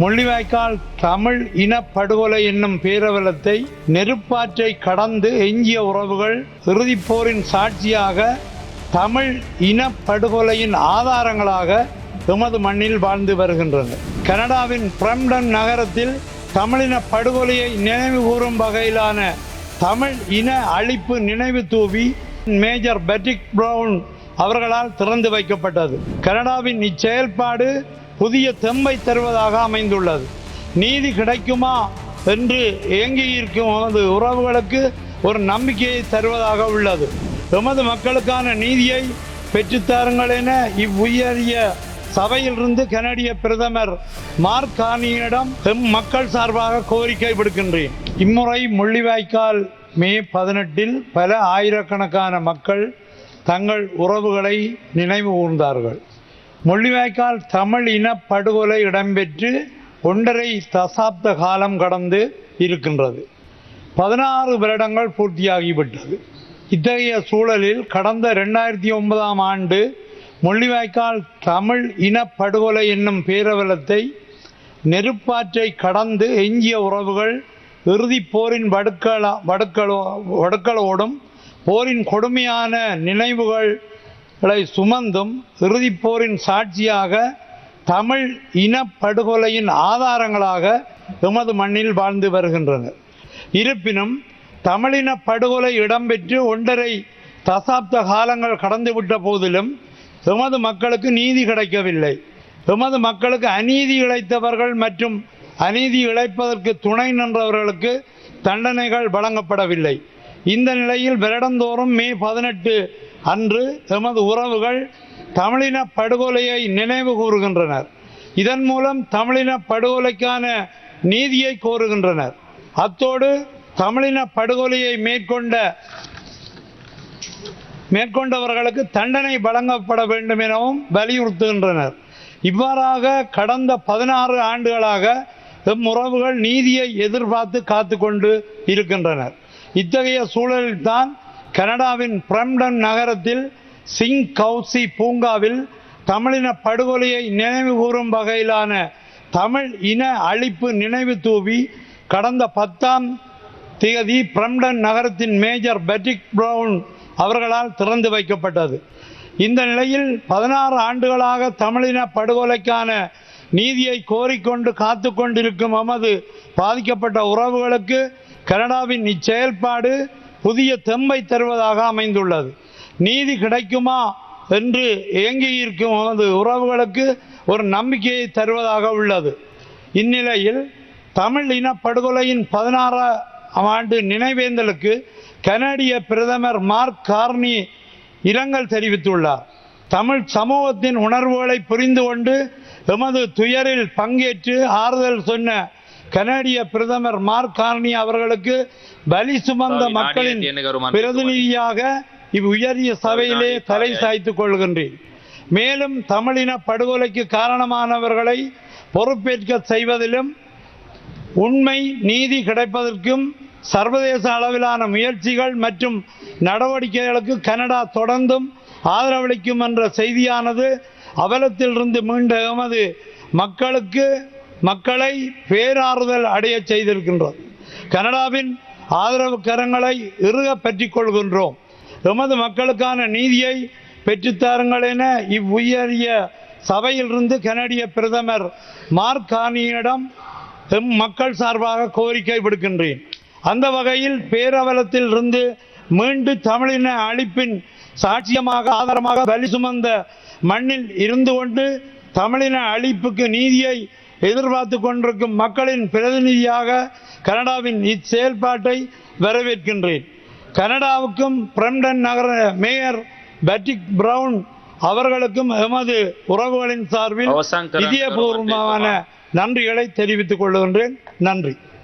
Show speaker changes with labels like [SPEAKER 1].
[SPEAKER 1] முள்ளிவாய்க்கால் தமிழ் இனப்படுகொலை என்னும் பேரவலத்தை நெருப்பாற்றை கடந்து எஞ்சிய உறவுகள் இறுதிப்போரின் சாட்சியாக தமிழ் இனப்படுகொலையின் ஆதாரங்களாக எமது மண்ணில் வாழ்ந்து வருகின்றன. கனடாவின் பிரம்டன் நகரத்தில் தமிழின படுகொலையை நினைவு கூறும் வகையிலான தமிழ் இன அழிப்பு நினைவு தூவி மேஜர் பெட்ரிக் பிரவுன் அவர்களால் திறந்து வைக்கப்பட்டது. கனடாவின் இச்செயல்பாடு புதிய தெம்பை தருவதாக அமைந்துள்ளது. நீதி கிடைக்குமா என்று ஏங்கியிருக்கும் எமது உறவுகளுக்கு ஒரு நம்பிக்கையை தருவதாக உள்ளது. எமது மக்களுக்கான நீதியை பெற்றுத்தாருங்கள் என இவ்வுயரிய சபையிலிருந்து கனடிய பிரதமர் மார்க் கானியிடம் எம் மக்கள் சார்பாக கோரிக்கை விடுக்கின்றேன். இம்முறை முள்ளிவாய்க்கால் மே பதினெட்டில் பல ஆயிரக்கணக்கான மக்கள் தங்கள் உறவுகளை நினைவு கூர்ந்தார்கள். முள்ளிவாய்க்கால் தமிழ் இன படுகொலை இடம்பெற்று ஒன்றரை தசாப்த காலம் கடந்து இருக்கின்றது. பதினாறு வருடங்கள் பூர்த்தியாகிவிட்டது. இத்தகைய சூழலில் கடந்த ரெண்டாயிரத்தி ஒன்பதாம் ஆண்டு முள்ளிவாய்க்கால் தமிழ் இனப்படுகொலை என்னும் பேரவலத்தை நெருப்பாற்றை கடந்து எஞ்சிய உறவுகள் இறுதிப் போரின் வடுக்கள வடுக்களோ வடுக்களோடும் போரின் கொடுமையான நினைவுகளை சுமந்தும் இறுதிப் போரின் சாட்சியாக தமிழ் இனப்படுகொலையின் ஆதாரங்களாக எமது மண்ணில் வாழ்ந்து வருகின்றனர். இருப்பினும் தமிழின படுகொலை இடம்பெற்று ஒன்றரை தசாப்த காலங்கள் கடந்துவிட்ட போதிலும் எமது மக்களுக்கு நீதி கிடைக்கவில்லை. எமது மக்களுக்கு அநீதி இழைத்தவர்கள் மற்றும் அநீதி இழைப்பதற்கு துணை நின்றவர்களுக்கு தண்டனைகள் வழங்கப்படவில்லை. இந்த நிலையில் வருடந்தோறும் மே பதினெட்டு அன்று எமது உறவுகள் தமிழின படுகொலையை நினைவு கூறுகின்றனர். இதன் மூலம் தமிழின படுகொலைக்கான நீதியை கோருகின்றனர். அத்தோடு தமிழின படுகொலையை மேற்கொண்ட மேற்கொண்டவர்களுக்கு தண்டனை வழங்கப்பட வேண்டும் எனவும் வலியுறுத்துகின்றனர். இவ்வாறாக கடந்த பதினாறு ஆண்டுகளாக எம் உறவுகள் நீதியை எதிர்பார்த்து காத்து கொண்டு இருக்கின்றனர். இத்தகைய சூழலில்தான் கனடாவின் பிரம்டன் நகரத்தில் சிங் கவுசி பூங்காவில் தமிழின படுகொலையை நினைவு கூறும் வகையிலான தமிழ் இன அழிப்பு நினைவு தூவி கடந்த பத்தாம் தேதி பிரம்டன் நகரத்தின் மேஜர் பெட்ரிக் பிரவுன் அவர்களால் திறந்து வைக்கப்பட்டது. இந்த நிலையில் பதினாறு ஆண்டுகளாக தமிழின படுகொலைக்கான நீதியை கோரிக்கொண்டு காத்து கொண்டிருக்கும் நமது பாதிக்கப்பட்ட உறவுகளுக்கு கனடாவின் இச்செயல்பாடு புதிய தெம்பை தருவதாக அமைந்துள்ளது. நீதி கிடைக்குமா என்று ஏங்கியிருக்கும் நமது உறவுகளுக்கு ஒரு நம்பிக்கையை தருவதாக உள்ளது. இந்நிலையில் தமிழ் இனப்படுகொலையின் பதினாறாம் ஆண்டு நினைவேந்தலுக்கு கனடிய பிரதமர் மார்க் கார்னி இரங்கல் தெரிவித்துள்ளார். தமிழ் சமூகத்தின் உணர்வுகளை புரிந்து கொண்டு எமது துயரில் பங்கேற்று ஆறுதல் சொன்ன கனடிய பிரதமர் மார்க் கார்னி அவர்களுக்கு பலி சுமந்த மக்களின் பிரதிநிதியாக இவ்வுயரிய சபையிலே தலை சாய்த்துக் கொள்கின்றேன். மேலும் தமிழின படுகொலைக்கு காரணமானவர்களை பொறுப்பேற்க செய்வதிலும் உண்மை நீதி கிடைப்பதற்கும் சர்வதேச அளவிலான முயற்சிகள் மற்றும் நடவடிக்கைகளுக்கு கனடா தொடர்ந்தும் ஆதரவளிக்கும் என்ற செய்தியானது அவலத்திலிருந்து மீண்ட எமது மக்களுக்கு மக்களை பேராறுதல் அடைய செய்திருக்கின்றது. கனடாவின் ஆதரவு கரங்களை இறுக பெற்றுக் கொள்கின்றோம் எமது மக்களுக்கான நீதியை பெற்றுத்தாருங்கள் என இவ்வுயரிய சபையிலிருந்து கனடிய பிரதமர் மார்க் எம் மக்கள் சார்பாக கோரிக்கை விடுக்கின்றேன். அந்த வகையில் பேரவலத்தில் இருந்து மீண்டு தமிழின அழிப்பின் சாட்சியமாக ஆதாரமாக வலி சுமந்த மண்ணில் இருந்து கொண்டு தமிழின அழிப்புக்கு நீதியை எதிர்பார்த்து கொண்டிருக்கும் மக்களின் பிரதிநிதியாக கனடாவின் இச்செயல்பாட்டை வரவேற்கின்றேன். கனடாவுக்கும் பிரம்டன் நகர மேயர் பேட்ரிக் பிரவுன் அவர்களுக்கும் எமது உறவுகளின் சார்பில் இதயபூர்வமான நன்றிகளை தெரிவித்துக் கொள்கின்றேன். நன்றி.